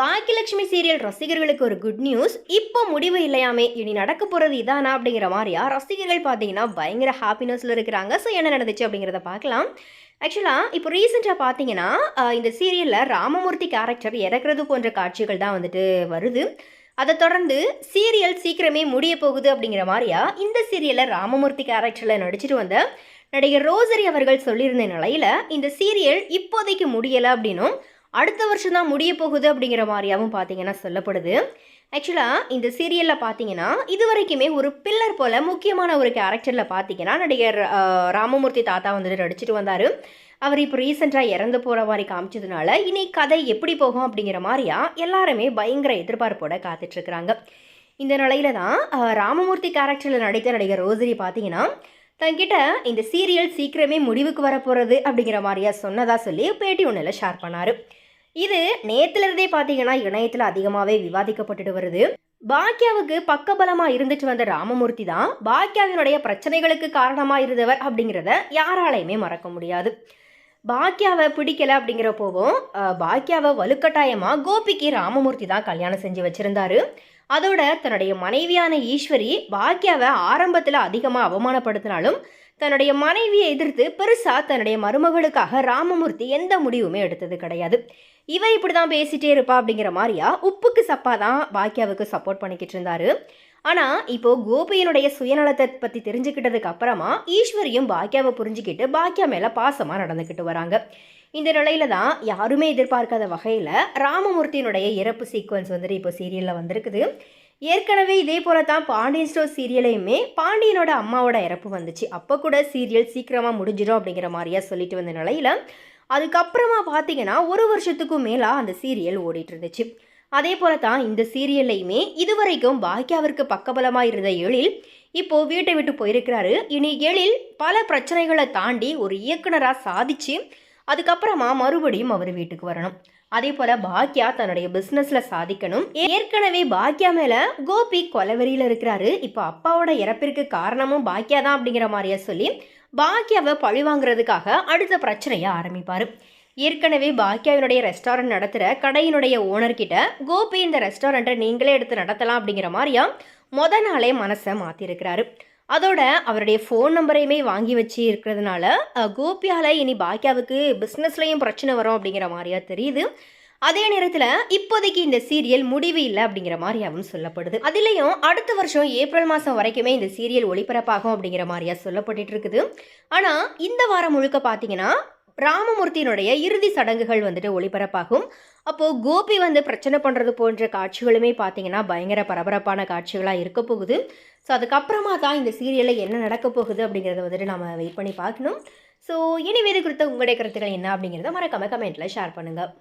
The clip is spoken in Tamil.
பாக்கியலட்சுமி சீரியல் ரசிகர்களுக்கு ஒரு குட் நியூஸ் இப்போ முடிவு இல்லையாமே இனி நடக்க போகிறது இதானா அப்படிங்கிற மாதிரியா? ரசிகர்கள் பார்த்தீங்கன்னா பயங்கர ஹாப்பினஸில் இருக்கிறாங்க. ஸோ என்ன நடந்துச்சு அப்படிங்கிறத பார்க்கலாம். ஆக்சுவலாக இப்போ ரீசெண்டாக பார்த்தீங்கன்னா இந்த சீரியலில் ராமமூர்த்தி கேரக்டர் இறக்குறது போன்ற காட்சிகள் தான் வந்துட்டு வருது. அதை தொடர்ந்து சீரியல் சீக்கிரமே முடிய போகுது அப்படிங்கிற மாதிரியா? இந்த சீரியலில் ராமமூர்த்தி கேரக்டரில் நடிச்சிட்டு வந்த நடிகர் ரோசரி அவர்கள் சொல்லியிருந்த நிலையில் இந்த சீரியல் இப்போதைக்கு முடியலை அப்படின்னும் அடுத்த வருஷம் தான் முடிய போகுது அப்படிங்கிற மாதிரியாகவும் பார்த்தீங்கன்னா சொல்லப்படுது. ஆக்சுவலாக இந்த சீரியலில் பார்த்தீங்கன்னா இது வரைக்குமே ஒரு பில்லர் போல் முக்கியமான ஒரு கேரக்டரில் பார்த்தீங்கன்னா நடிகர் ராமமூர்த்தி தாத்தா வந்துட்டு நடிச்சிட்டு வந்தார். அவர் இப்போ ரீசெண்டாக இறந்து போகிற மாதிரி காமிச்சதுனால இனி கதை எப்படி போகும் அப்படிங்கிற மாதிரியா எல்லாருமே பயங்கர எதிர்பார்ப்போட காத்துட்ருக்குறாங்க இந்த நிலையில தான் ராமமூர்த்தி கேரக்டரில் நடித்த நடிகர் ரோசரி பார்த்தீங்கன்னா தங்கிட்ட இந்த சீரியல் சீக்கிரமே முடிவுக்கு வரப்போகிறது அப்படிங்கிற மாதிரியா சொன்னதாக சொல்லி பேட்டி ஒன்றில் ஷேர் பண்ணார். இது நேத்துல இருந்தே பார்த்தீங்கன்னா இணையத்தில் அதிகமாகவே விவாதிக்கப்பட்டுட்டு வருது. பாக்கியாவுக்கு பக்கபலமாக இருந்துட்டு வந்த ராமமூர்த்தி தான் பாக்கியாவினுடைய பிரச்சனைகளுக்கு காரணமாக இருந்தவர் அப்படிங்கிறத யாராலையுமே மறக்க முடியாது. பாக்கியாவை பிடிக்கல அப்படிங்கிறப்போவும் பாக்கியாவை வலுக்கட்டாயமாக கோபிக்கு ராமமூர்த்தி தான் கல்யாணம் செஞ்சு வச்சிருந்தாரு. அதோட தன்னுடைய மனைவியான ஈஸ்வரி பாக்கியாவை ஆரம்பத்தில் அதிகமாக அவமானப்படுத்தினாலும் தன்னுடைய மனைவியை எதிர்த்து பெருசாக தன்னுடைய மருமகளுக்காக ராமமூர்த்தி எந்த முடிவுமே எடுத்தது கிடையாது. இவன் இப்படி தான் பேசிட்டே இருப்பா அப்படிங்கிற மாதிரியா? உப்புக்கு சப்பா தான் பாக்கியாவுக்கு சப்போர்ட் பண்ணிக்கிட்டு இருந்தாரு. ஆனால் இப்போ கோபியினுடைய சுயநலத்தை பற்றி தெரிஞ்சுக்கிட்டதுக்கு அப்புறமா ஈஸ்வரியும் பாக்கியாவை புரிஞ்சுக்கிட்டு பாக்கியா மேலே பாசமாக நடந்துக்கிட்டு வராங்க. இந்த நிலையில தான் யாருமே எதிர்பார்க்காத வகையில் ராமமூர்த்தியினுடைய இறப்பு சீக்வன்ஸ் வந்துட்டு இப்போ சீரியலில் வந்திருக்குது. ஏற்கனவே இதே போல தான் பாண்டியன் ஸ்டோர் சீரியலையுமே பாண்டியனோட அம்மாவோட இறப்பு வந்துச்சு. அப்போ கூட சீரியல் சீக்கிரமாக முடிஞ்சிடும் அப்படிங்கிற மாதிரியா சொல்லிட்டு வந்த நிலையில் அதுக்கப்புறமா பார்த்தீங்கன்னா ஒரு வருஷத்துக்கும் மேலாக அந்த சீரியல் ஓடிட்டு இருந்துச்சு அதே போல தான் இந்த சீரியல்லையுமே இதுவரைக்கும் பாக்கியாவிற்கு பக்கபலமாக இருந்த எழில் இப்போது வீட்டை விட்டு போயிருக்கிறாரு. இனி எழில் பல பிரச்சனைகளை தாண்டி ஒரு இயக்குனராக சாதிச்சு அதுக்கப்புறமா மறுபடியும் அவர் வீட்டுக்கு வரணும். அதே போல பாக்யா தன்னுடைய பிஸ்னஸில் சாதிக்கணும். ஏற்கனவே பாக்யா மேல கோபி கொலவெறியில இருக்கிறாரு. இப்போ அப்பாவோட இறப்பிற்கு காரணமும் பாக்யா தான் அப்படிங்கிற மாதிரியா சொல்லி பாக்யாவை பழி வாங்குறதுக்காக அடுத்த பிரச்சனையை ஆரம்பிப்பாரு. ஏற்கனவே பாக்யாவினுடைய ரெஸ்டாரண்ட் நடத்துகிற கடையினுடைய ஓனர்கிட்ட கோபி இந்த ரெஸ்டாரண்ட்டை நீங்களே எடுத்து நடத்தலாம் அப்படிங்கிற மாதிரியா மொத நாளே மனசை மாற்றிருக்கிறாரு அதோட அவருடைய ஃபோன் நம்பரையுமே வாங்கி வச்சு இருக்கிறதுனால அஹ், கோபியால இனி பாக்யாவுக்கு பிஸ்னஸ்லையும் பிரச்சனை வரும் அப்படிங்கிற மாதிரியா தெரியுது. அதே நேரத்தில் இப்போதைக்கு இந்த சீரியல் முடிவு இல்லை அப்படிங்கிற மாதிரியாவும் சொல்லப்படுது. அதுலேயும் அடுத்த வருஷம் ஏப்ரல் மாதம் வரைக்குமே இந்த சீரியல் ஒளிபரப்பாகும் அப்படிங்கிற மாதிரியா சொல்லப்பட்டுட்டு இருக்குது. ஆனால் இந்த வாரம் முழுக்க பார்த்தீங்கன்னா ராமமூர்த்தியினுடைய இறுதி சடங்குகள் வந்துட்டு ஒளிபரப்பாகும். அப்போது கோபி வந்து பிரச்சனை பண்ணுறது போன்ற காட்சிகளுமே பார்த்தீங்கன்னா பயங்கர பரபரப்பான காட்சிகளாக இருக்க போகுது. ஸோ அதுக்கப்புறமா தான் இந்த சீரியலில் என்ன நடக்க போகுது அப்படிங்கிறத வந்துட்டு நம்ம வெயிட் பண்ணி பார்க்கணும். ஸோ இனி இது குறித்த உங்களுடைய கருத்துக்கள் என்ன அப்படிங்கிறத மறக்காம கமெண்ட்டில் ஷேர் பண்ணுங்கள்